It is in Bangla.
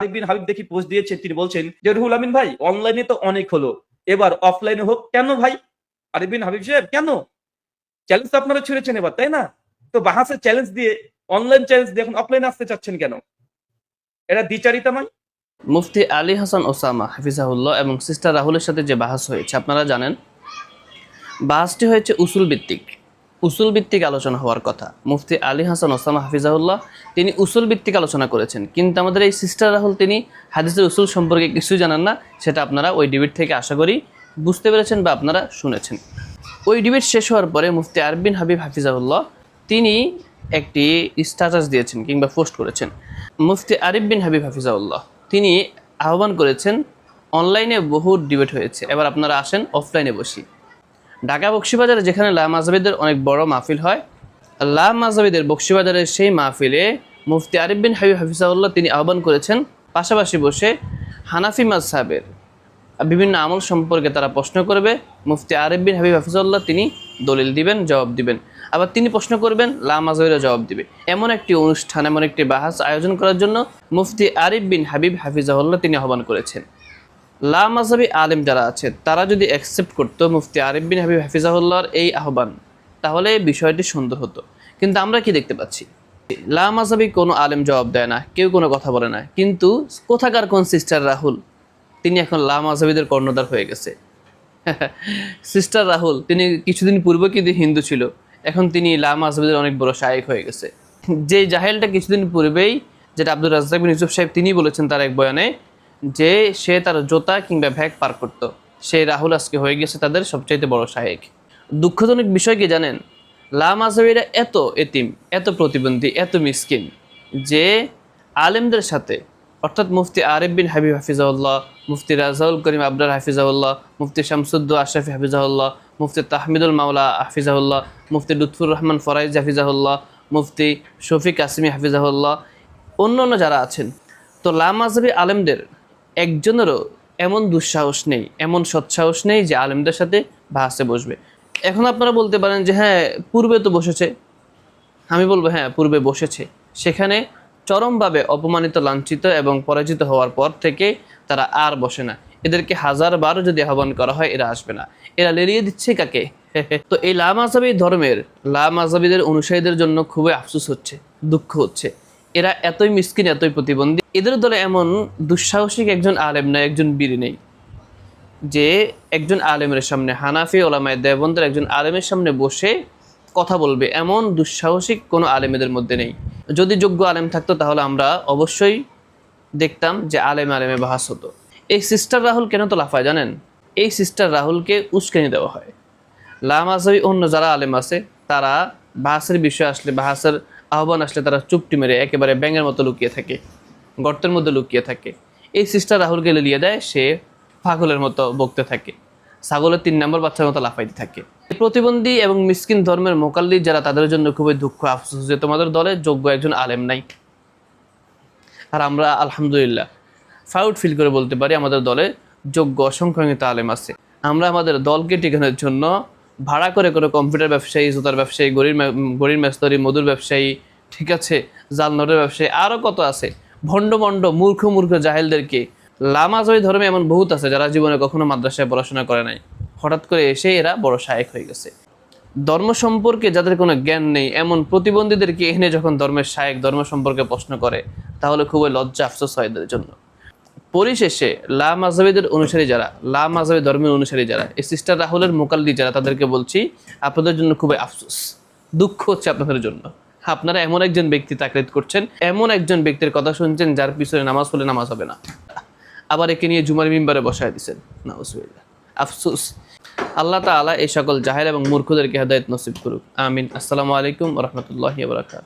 আরিফ বিন হাবিব দেখি পোস্ট দিয়েছে, তিনি বলছেন যে, রুহুল আমিন ভাই অনলাইনে তো অনেক হলো। এবার অফলাইনে হোক, কেন ভাই? আরিফ বিন হাবিব সাহেব, কেন? চ্যালেঞ্জ আপনারা ছেড়েছেন এবার, তাই না? তো বাহাসের চ্যালেঞ্জ দিয়ে অনলাইন চ্যালেঞ্জ দিয়ে এখন অফলাইনে আসতে চাচ্ছেন কেন? এটা দ্বিচারিতাময় মুফতি আলী হাসান ওসামা, হাফিজাহুল্লাহ এবং সিস্টার রাহুলের সাথে যে বাহাস হয়েছে, আপনারা জানেন? বাহাসটি হয়েছে উসুল ভিত্তিক উসুল ভিত্তিক আলোচনা হওয়ার কথা। মুফতি আলী হাসান ওসামা হাফিজাহুল্লাহ, তিনি উসুল ভিত্তিক আলোচনা করেছেন। কিন্তু আমাদের এই সিস্টার রাহুল, তিনি হাদিসের উসুল সম্পর্কে কিছুই জানান না, সেটা আপনারা ওই ডিবেট থেকে আশা করি বুঝতে পেরেছেন বা আপনারা শুনেছেন। ওই ডিবেট শেষ হওয়ার পরে মুফতি আরবিন হাবিব হাফিজাহুল্লাহ, তিনি একটি স্ট্যাটাস দিয়েছেন কিংবা পোস্ট করেছেন। মুফতি আরিফ বিন হাবিব হাফিজাউল্লাহ তিনি আহ্বান করেছেন অনলাইনে বহু ডিবেট হয়েছে। এবার আপনারা আসেন অফলাইনে বসি। ঢাকা বক্সিবাজারে যেখানে লা মাজাবিদের অনেক বড় মাহফিল হয়, লা মাজাবিদের বক্সিবাজারের সেই মাহফিলে মুফতি আরিফ বিন হাবিব হাফিজাউল্লাহ তিনি আহ্বান করেছেন, পাশাপাশি বসে হানাফি মাযহাবের বিভিন্ন আমল সম্পর্কে তারা প্রশ্ন করবে। মুফতি আরিফ বিন হাবিব হাফিজাউল্লাহ তিনি দলিল দিবেন, জবাব দিবেন। আবার তিনি প্রশ্ন করবেন, লা মাজাবিরা জবাব দিবে। এমন একটি অনুষ্ঠান, এমন একটি বাহাস আয়োজন করার জন্য মুফতি আরিফ বিন হাবিব হাফিজাহুল্লাহ তিনি আহ্বান করেছেন। লা মাজাবি আলেম যারা আছে, তারা যদি অ্যাকসেপ্ট করতো মুফতি আরিফ বিন হাবিব হাফিজাহুল্লাহর এই আহ্বান, তাহলে বিষয়টি সুন্দর হতো। কিন্তু আমরা কি দেখতে পাচ্ছি? লা মাজাবি কোনো আলেম জবাব দেয় না, কেউ কোনো কথা বলে না। কিন্তু কোথাকার কোন সিস্টার রাহুল? তিনি এখন লা মাজাবিদের কর্ণধার হয়ে গেছে। সিস্টার রাহুল, তিনি কিছুদিন পূর্বে কিন্তু হিন্দু ছিল। এখন তিনি লা মাজাবিদের অনেক বড় শায়েক হয়ে গেছে। যে জাহেলটা কিছুদিন পূর্বেই, যেটা আব্দুল রাজ্জাক বিন ইউসুফ সাহেব তিনি বলেছেন তার এক বয়ানে যে সে তার জোতা কিংবা ভ্যাগ পার করতো। সেই রাহুল আজকে হয়ে গেছে তাদের সবচাইতে বড় শায়েক। দুঃখজনক বিষয় কি জানেন? লা মাজাবিরা এত এতিম, এত প্রতিবন্ধী, এত মিসকিন যে আলেমদের সাথে, অর্থাৎ মুফতি আরিফ বিন হাবিব হাফিজাউল্লাহ মুফতি রাজাউল করিম আবরার হাফিজাউল্লাহ মুফতি শামসুদ্দু আশরাফি হাফিজাউল্লাহ মুফতি তাহমিদুল মাওলা হাফিজাউল্লাহ মুফতি লুৎফুর রহমান ফরাইজ হাফিজাহুল্লাহ, মুফতি শফিক আসমি হাফিজাহুল্লাহ অন্য অন্য যারা আছেন। তো লামাজবি আলেমদের একজনেরও এমন দুঃসাহস নেই, এমন সৎসাহস নেই যে আলেমদের সাথে ভাসে বসবে। এখন আপনারা বলতে পারেন যে হ্যাঁ পূর্বে তো বসেছে। আমি বলব হ্যাঁ পূর্বে বসেছে। সেখানে চরমভাবে অপমানিত, লাঞ্ছিত এবং পরাজিত হওয়ার পর থেকে তারা আর বসে না। এদেরকে হাজার বার যদি আহ্বান করা হয়, এরা আসবে না। এরা লেলিয়ে দিচ্ছে কাকে? তো এই লামাজাবি ধর্মের, লামাজাবিদের অনুসারীদের জন্য খুবই আফসুস হচ্ছে, দুঃখ হচ্ছে। এরা এতই মিসকিন, এতই প্রতিবন্ধী। এদের দলে এমন দুঃসাহসিক একজন আলেম নাই, একজন বীর নেই, যে একজন আলেমের সামনে হানাফি ওলামায় দেবন্দের একজন আলেমের সামনে বসে কথা বলবে। এমন দুঃসাহসিক কোনো আলেমেদের মধ্যে নেই। যদি যোগ্য আলেম থাকতো, তাহলে আমরা অবশ্যই দেখতাম যে আলেম আলেমে বাহাস হতো। এই সিস্টার রাহুল কেন তো লাফায় জানেন? এই সিস্টার রাহুলকে উস্কানি দেওয়া হয়। লামাজবি অন্য যারা আলেম আছে, তারা বাহাসের বিষয় আসলে, বাহাসের আহ্বান আসলে তারা চুপটি মেরে একেবারে ব্যাঙের মতো লুকিয়ে থাকে, গর্তের মধ্যে লুকিয়ে থাকে। এই সিস্টার রাহুলকে লিলিয়ে দেয়, সে পাগলের মতো বকতে থাকে। ছাগলের তিন নম্বর বাচ্চার মতো লাফাইতে থাকে। প্রতিবন্ধী এবং মিসকিন ধর্মের মোকাল্লি যারা, তাদের জন্য খুবই দুঃখ। আফসোস যে তোমাদের দলে যোগ্য একজন আলেম নাই। আর আমরা, আলহামদুলিল্লাহ ফাউড ফিল করে বলতে পারি, আমাদের দলে যোগ্য অসংখ্যাত আলেম আছে। আমরা আমাদের দলকে টিকানোর জন্য ভাড়া করে কোনো কম্পিউটার ব্যবসায়ী, জুতার ব্যবসায়ী গরির গরির মেস্তরি, মধুর ব্যবসায়ী, ঠিক আছে? জাল নোটের ব্যবসায়ী আরও কত আছে? ভণ্ড ভণ্ড মূর্খ মূর্খ জাহেলদেরকে লামাজয় ধর্মে এমন বহুত আছে যারা জীবনে কখনো মাদ্রাসায় পড়াশোনা করে নাই। হঠাৎ করে এসে এরা বড় শায়েক হয়ে গেছে। ধর্ম সম্পর্কে যাদের কোনো জ্ঞান নেই, এমন প্রতিবন্ধীদেরকে এনে যখন ধর্মের শায়েক, ধর্ম সম্পর্কে প্রশ্ন করে, তাহলে খুবই লজ্জা আফসোস হয় এদের জন্য। পরিশেষে লা মাজাবিদের অনুসারী যারা, লা মাজাবি ধর্মের অনুসারী যারা, এই সিস্টার রাহুলের মোকাল্লি যারা, তাদেরকে বলছি, আপনাদের জন্য খুবই আফসোস। দুঃখ হচ্ছে আপনাদের জন্য। আপনারা এমন একজন ব্যক্তি তাকলিদ করছেন, এমন একজন ব্যক্তির কথা শুনছেন যার পিছনে নামাজ পড়লে নামাজ হবে না। আবার একে নিয়ে জুমার মিম্বারে বসায় দিচ্ছেন নাউজুবিল্লাহ। আফসোস। আল্লাহ তাআলা এই সকল জাহের এবং মূর্খদেরকে হেদায়েত নসিব করুক। আমিন। আসসালামু আলাইকুম রহমতুল্লাহি বারাকাত